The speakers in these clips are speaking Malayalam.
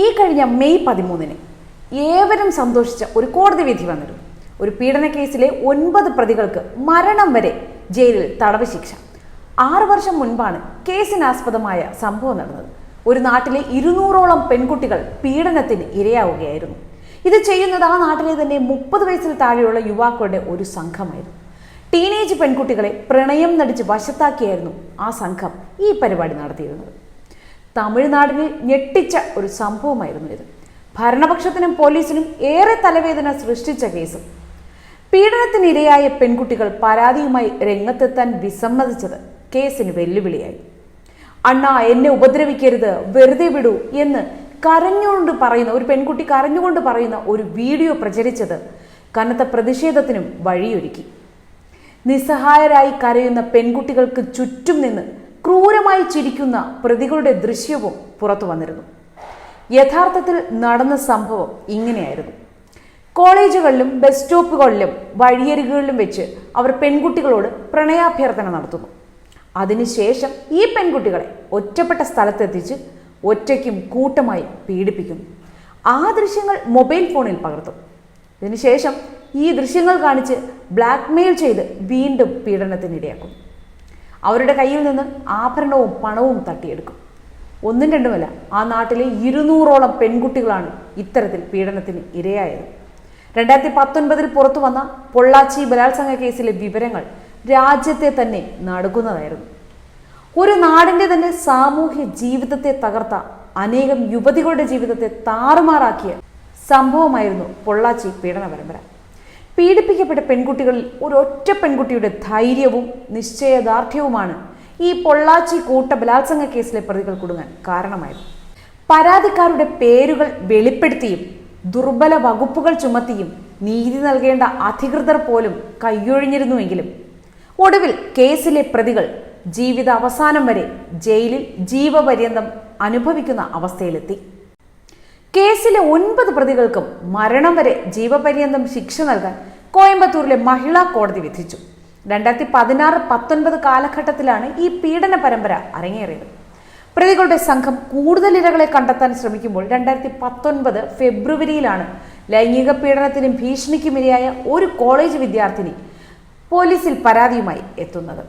ഈ കഴിഞ്ഞ മെയ് പതിമൂന്നിന് ഏവരും സന്തോഷിച്ച ഒരു കോടതി വിധി വന്നിരുന്നു. ഒരു പീഡന കേസിലെ ഒൻപത് പ്രതികൾക്ക് മരണം വരെ ജയിലിൽ തടവ് ശിക്ഷ. ആറ് വർഷം മുൻപാണ് കേസിനാസ്പദമായ സംഭവം നടന്നത്. ഒരു നാട്ടിലെ ഇരുന്നൂറോളം പെൺകുട്ടികൾ പീഡനത്തിന് ഇരയാവുകയായിരുന്നു. ഇത് ചെയ്യുന്നത് ആ നാട്ടിലെ തന്നെ മുപ്പത് വയസ്സിൽ താഴെയുള്ള യുവാക്കളുടെ ഒരു സംഘമായിരുന്നു. ടീനേജ് പെൺകുട്ടികളെ പ്രണയം നടിച്ച് വശത്താക്കിയായിരുന്നു ആ സംഘം ഈ പരിപാടി നടത്തിയിരുന്നത്. തമിഴ്നാടിനെ ഞെട്ടിച്ച ഒരു സംഭവമായിരുന്നു ഇത്. ഭരണപക്ഷത്തിനും പോലീസിനും ഏറെ തലവേദന സൃഷ്ടിച്ച കേസ്. പീഡനത്തിനിരയായ പെൺകുട്ടികൾ പരാതിയുമായി രംഗത്തെത്താൻ വിസമ്മതിച്ചത് കേസിന് വെല്ലുവിളിയായി. അണ്ണ എന്നെ ഉപദ്രവിക്കരുത് വെറുതെ വിടൂ എന്ന് കരഞ്ഞുകൊണ്ട് പറയുന്ന ഒരു പെൺകുട്ടി കരഞ്ഞുകൊണ്ട് പറയുന്ന ഒരു വീഡിയോ പ്രചരിച്ചത് കനത്ത പ്രതിഷേധത്തിനും വഴിയൊരുക്കി. നിസ്സഹായരായി കരയുന്ന പെൺകുട്ടികൾക്ക് ചുറ്റും നിന്ന് ക്രൂരമായി ചിരിക്കുന്ന പ്രതികളുടെ ദൃശ്യവും പുറത്തു വന്നിരുന്നു. യഥാർത്ഥത്തിൽ നടന്ന സംഭവം ഇങ്ങനെയായിരുന്നു. കോളേജുകളിലും ബസ് സ്റ്റോപ്പുകളിലും വഴിയരികുകളിലും വെച്ച് അവർ പെൺകുട്ടികളോട് പ്രണയാഭ്യർത്ഥന നടത്തുന്നു. അതിനുശേഷം ഈ പെൺകുട്ടികളെ ഒറ്റപ്പെട്ട സ്ഥലത്തെത്തിച്ച് ഒറ്റയ്ക്കും കൂട്ടമായി പീഡിപ്പിക്കുന്നു. ആ ദൃശ്യങ്ങൾ മൊബൈൽ ഫോണിൽ പകർത്തും. ഇതിനുശേഷം ഈ ദൃശ്യങ്ങൾ കാണിച്ച് ബ്ലാക്ക്മെയിൽ ചെയ്ത് വീണ്ടും പീഡനത്തിനിടയാക്കും അവരുടെ കയ്യിൽ നിന്ന് ആഭരണവും പണവും തട്ടിയെടുക്കും. ഒന്നും രണ്ടുമല്ല ആ നാട്ടിലെ ഇരുന്നൂറോളം പെൺകുട്ടികളാണ് ഇത്തരത്തിൽ പീഡനത്തിന് ഇരയായത്. രണ്ടായിരത്തി പത്തൊൻപതിൽ പുറത്തു വന്ന പൊള്ളാച്ചി ബലാത്സംഗ കേസിലെ വിവരങ്ങൾ രാജ്യത്തെ തന്നെ നടുക്കുന്നതായിരുന്നു. ഒരു നാടിന്റെ തന്നെ സാമൂഹ്യ ജീവിതത്തെ തകർത്ത അനേകം യുവതികളുടെ ജീവിതത്തെ താറുമാറാക്കിയ സംഭവമായിരുന്നു പൊള്ളാച്ചി പീഡന പരമ്പര പീഡിപ്പിക്കപ്പെട്ട പെൺകുട്ടികളിൽ ഒരൊറ്റ പെൺകുട്ടിയുടെ ധൈര്യവും നിശ്ചയദാർഢ്യവുമാണ് ഈ പൊള്ളാച്ചി കൂട്ട ബലാത്സംഗ കേസിലെ പ്രതികൾ കുടുങ്ങാൻ കാരണമായത്. പരാതിക്കാരുടെ പേരുകൾ വെളിപ്പെടുത്തിയും ദുർബല വകുപ്പുകൾ ചുമത്തിയും നീതി നൽകേണ്ട അധികൃതർ പോലും കൈയൊഴിഞ്ഞിരുന്നുവെങ്കിലും ഒടുവിൽ കേസിലെ പ്രതികൾ ജീവിത അവസാനം വരെ ജയിലിൽ ജീവപര്യന്തം അനുഭവിക്കുന്ന അവസ്ഥയിലെത്തി. കേസിലെ ഒൻപത് പ്രതികൾക്കും മരണം വരെ ജീവപര്യന്തം ശിക്ഷ നൽകാൻ കോയമ്പത്തൂരിലെ മഹിളാ കോടതി വിധിച്ചു. രണ്ടായിരത്തി പതിനാറ് പത്തൊൻപത് കാലഘട്ടത്തിലാണ് ഈ പീഡന പരമ്പര അരങ്ങേറിയത്. പ്രതികളുടെ സംഘം കൂടുതൽ ഇരകളെ കണ്ടെത്താൻ ശ്രമിക്കുമ്പോൾ രണ്ടായിരത്തി പത്തൊൻപത് ഫെബ്രുവരിയിലാണ് ലൈംഗിക പീഡനത്തിനും ഭീഷണിക്കും ഇരയായ ഒരു കോളേജ് വിദ്യാർത്ഥിനി പോലീസിൽ പരാതിയുമായി എത്തുന്നത്.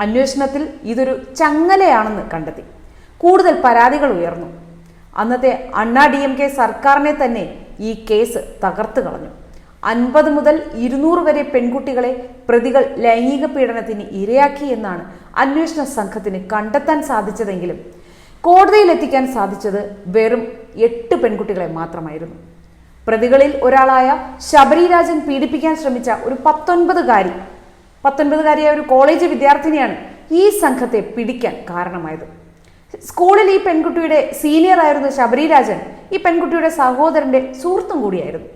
അന്വേഷണത്തിൽ ഇതൊരു ചങ്ങലയാണെന്ന് കണ്ടെത്തി. കൂടുതൽ പരാതികൾ ഉയർന്നു. അന്നത്തെ അണ്ണാ ഡി എം കെ സർക്കാരിനെ തന്നെ ഈ കേസ് തകർത്തു കളഞ്ഞു. അൻപത് മുതൽ ഇരുന്നൂറ് വരെ പെൺകുട്ടികളെ പ്രതികൾ ലൈംഗിക പീഡനത്തിന് ഇരയാക്കി എന്നാണ് അന്വേഷണ സംഘത്തിന് കണ്ടെത്താൻ സാധിച്ചതെങ്കിലും കോടതിയിൽ എത്തിക്കാൻ സാധിച്ചത് വെറും എട്ട് പെൺകുട്ടികളെ മാത്രമായിരുന്നു. പ്രതികളിൽ ഒരാളായ ശബരിരാജൻ പീഡിപ്പിക്കാൻ ശ്രമിച്ച ഒരു പത്തൊൻപതുകാരി പത്തൊൻപതുകാരിയായ ഒരു കോളേജ് വിദ്യാർത്ഥിനിയാണ് ഈ സംഘത്തെ പിടിക്കാൻ കാരണമായത്. സ്കൂളിൽ ഈ പെൺകുട്ടിയുടെ സീനിയർ ആയിരുന്ന ശബരിരാജൻ ഈ പെൺകുട്ടിയുടെ സഹോദരന്റെ സുഹൃത്തും കൂടിയായിരുന്നു.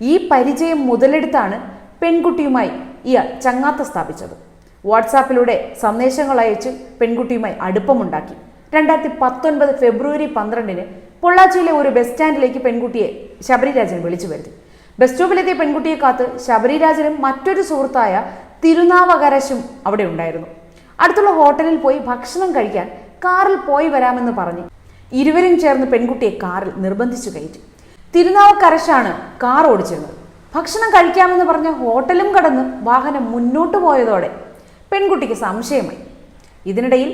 ഈ പരിചയം മുതലെടുത്താണ് പെൺകുട്ടിയുമായി ഇയാൾ ചങ്ങാത്ത സ്ഥാപിച്ചത്. വാട്സാപ്പിലൂടെ സന്ദേശങ്ങൾ അയച്ച് പെൺകുട്ടിയുമായി അടുപ്പമുണ്ടാക്കി. രണ്ടായിരത്തി പത്തൊൻപത് ഫെബ്രുവരി പന്ത്രണ്ടിന് പൊള്ളാച്ചിയിലെ ഒരു ബസ് സ്റ്റാൻഡിലേക്ക് പെൺകുട്ടിയെ ശബരിരാജൻ വിളിച്ചു വരുത്തി. ബസ് സ്റ്റോപ്പിലെത്തിയ പെൺകുട്ടിയെ കാത്ത് ശബരിരാജനും മറ്റൊരു സുഹൃത്തായ തിരുനാവകരശും അവിടെ ഉണ്ടായിരുന്നു. അടുത്തുള്ള ഹോട്ടലിൽ പോയി ഭക്ഷണം കഴിക്കാൻ കാറിൽ പോയി വരാമെന്ന് പറഞ്ഞ്. ഇരുവരും ചേർന്ന് പെൺകുട്ടിയെ കാറിൽ നിർബന്ധിച്ചു കയറ്റി. തിരുനാവക്കരശാണ് കാർ ഓടിച്ചിരുന്നത് ഭക്ഷണം കഴിക്കാമെന്ന് പറഞ്ഞ ഹോട്ടലും കടന്ന് വാഹനം മുന്നോട്ട് പോയതോടെ പെൺകുട്ടിക്ക് സംശയമായി. ഇതിനിടയിൽ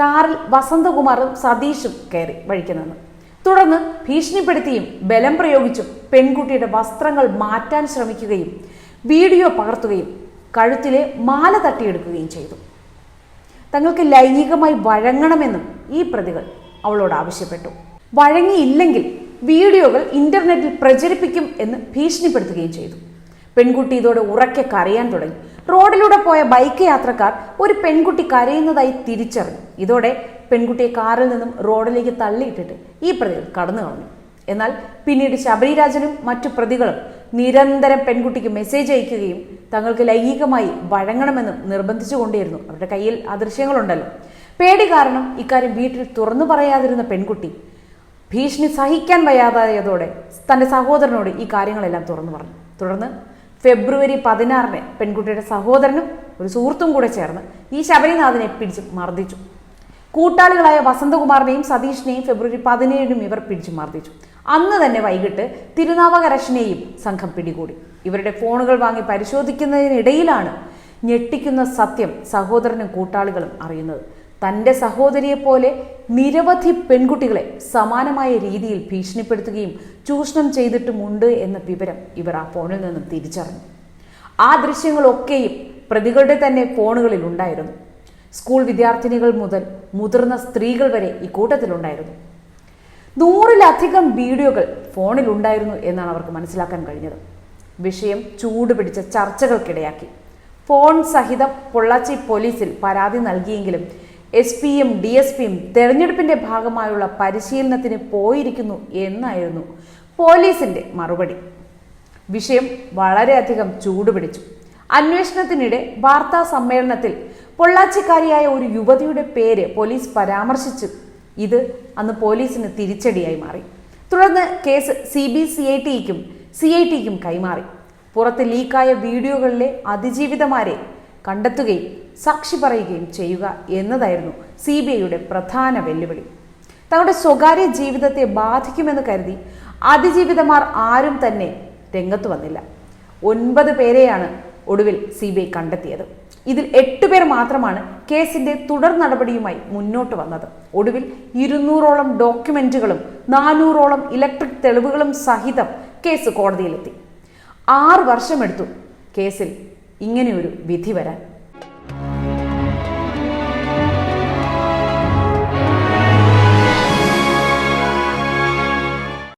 കാറിൽ വസന്തകുമാറും സതീഷും കയറി വഴിക്ക് നിന്ന്. തുടർന്ന് ഭീഷണിപ്പെടുത്തിയും ബലം പ്രയോഗിച്ചും പെൺകുട്ടിയുടെ വസ്ത്രങ്ങൾ മാറ്റാൻ ശ്രമിക്കുകയും വീഡിയോ പകർത്തുകയും കഴുത്തിലെ മാല തട്ടിയെടുക്കുകയും ചെയ്തു. തങ്ങൾക്ക് ലൈംഗികമായി വഴങ്ങണമെന്നും ഈ പ്രതികൾ അവളോട് ആവശ്യപ്പെട്ടു. വഴങ്ങിയില്ലെങ്കിൽ വീഡിയോകൾ ഇന്റർനെറ്റിൽ പ്രചരിപ്പിക്കും എന്ന് ഭീഷണിപ്പെടുത്തുകയും ചെയ്തു. പെൺകുട്ടി ഇതോടെ ഉറക്കെ കരയാൻ തുടങ്ങി. റോഡിലൂടെ പോയ ബൈക്ക് യാത്രക്കാർ ഒരു പെൺകുട്ടി കരയുന്നതായി തിരിച്ചറിഞ്ഞു. ഇതോടെ പെൺകുട്ടിയെ കാറിൽ നിന്നും റോഡിലേക്ക് തള്ളിയിട്ടിട്ട് ഈ പ്രതികൾ കടന്നു കളഞ്ഞു എന്നാൽ പിന്നീട് ശബരിരാജനും മറ്റു പ്രതികളും നിരന്തരം പെൺകുട്ടിക്ക് മെസ്സേജ് അയക്കുകയും തങ്ങൾക്ക് ലൈംഗികമായി വഴങ്ങണമെന്നും നിർബന്ധിച്ചുകൊണ്ടേയിരുന്നു അവരുടെ കയ്യിൽ ആ ദൃശ്യങ്ങളുണ്ടല്ലോ. പേടി കാരണം ഇക്കാര്യം വീട്ടിൽ തുറന്നു പറയാതിരുന്ന പെൺകുട്ടി ഭീഷണി സഹിക്കാൻ വയ്യാതായതോടെ തന്റെ സഹോദരനോട് ഈ കാര്യങ്ങളെല്ലാം തുറന്നു പറഞ്ഞു. തുടർന്ന് ഫെബ്രുവരി പതിനാറിന് പെൺകുട്ടിയുടെ സഹോദരനും ഒരു സുഹൃത്തും കൂടെ ചേർന്ന് ഈ ശബരിനാഥിനെ പിടിച്ച് മർദ്ദിച്ചു. കൂട്ടാളികളായ വസന്തകുമാറിനെയും സതീഷിനെയും ഫെബ്രുവരി പതിനേഴിനും ഇവർ പിടിച്ചു മർദ്ദിച്ചു. അന്ന് തന്നെ വൈകിട്ട് തിരുനാവകരശനെയും സംഘം പിടികൂടി. ഇവരുടെ ഫോണുകൾ വാങ്ങി പരിശോധിക്കുന്നതിനിടയിലാണ് ഞെട്ടിക്കുന്ന സത്യം സഹോദരനും കൂട്ടാളികളും അറിയുന്നത്. തന്റെ സഹോദരിയെ പോലെ നിരവധി പെൺകുട്ടികളെ സമാനമായ രീതിയിൽ ഭീഷണിപ്പെടുത്തുകയും ചൂഷണം ചെയ്തിട്ടുമുണ്ട് എന്ന വിവരം ഇവർ ആ ഫോണിൽ നിന്നും തിരിച്ചറിഞ്ഞു. ആ ദൃശ്യങ്ങളൊക്കെയും പ്രതികളുടെ തന്നെ ഫോണുകളിൽ ഉണ്ടായിരുന്നു സ്കൂൾ വിദ്യാർത്ഥിനികൾ മുതൽ മുതിർന്ന സ്ത്രീകൾ വരെ ഇക്കൂട്ടത്തിലുണ്ടായിരുന്നു. നൂറിലധികം വീഡിയോകൾ ഫോണിൽ ഉണ്ടായിരുന്നു എന്നാണ് അവർക്ക് മനസ്സിലാക്കാൻ കഴിഞ്ഞത്. വിഷയം ചൂടുപിടിച്ച ചർച്ചകൾക്കിടയാക്കി. ഫോൺ സഹിതം പൊള്ളാച്ചി പോലീസിൽ പരാതി നൽകിയെങ്കിലും എസ് പിയും ഡി എസ് പിയും തെരഞ്ഞെടുപ്പിന്റെ ഭാഗമായുള്ള പരിശീലനത്തിന് പോയിരിക്കുന്നു എന്നായിരുന്നു പോലീസിന്റെ മറുപടി. വിഷയം വളരെയധികം ചൂടുപിടിച്ചു അന്വേഷണത്തിനിടെ വാർത്താ സമ്മേളനത്തിൽ പൊള്ളാച്ചിക്കാരിയായ ഒരു യുവതിയുടെ പേര് പോലീസ് പരാമർശിച്ചു. ഇത് അന്ന് പോലീസിന് തിരിച്ചടിയായി മാറി. തുടർന്ന് case C B C I ടിക്കും C I ടിക്കും കൈമാറി. പുറത്ത് ലീക്കായ വീഡിയോകളിലെ അതിജീവിതമാരെ കണ്ടെത്തുകയും സാക്ഷി പറയുകയും ചെയ്യുക എന്നതായിരുന്നു സി ബി ഐയുടെ പ്രധാന വെല്ലുവിളി. തങ്ങളുടെ സ്വകാര്യ ജീവിതത്തെ ബാധിക്കുമെന്ന് കരുതി അതിജീവിതമാർ ആരും തന്നെ രംഗത്ത് വന്നില്ല. ഒൻപത് പേരെയാണ് ഒടുവിൽ സി ബി ഐ കണ്ടെത്തിയത്. ഇതിൽ എട്ട് പേർ മാത്രമാണ് കേസിന്റെ തുടർ നടപടിയുമായി മുന്നോട്ട് വന്നത്. ഒടുവിൽ ഇരുന്നൂറോളം ഡോക്യുമെന്റുകളും നാനൂറോളം ഇലക്ട്രിക് തെളിവുകളും സഹിതം കേസ് കോടതിയിലെത്തി. ആറ് വർഷമെടുത്തു കേസിൽ ഇങ്ങനെയൊരു വിധി വരാൻ.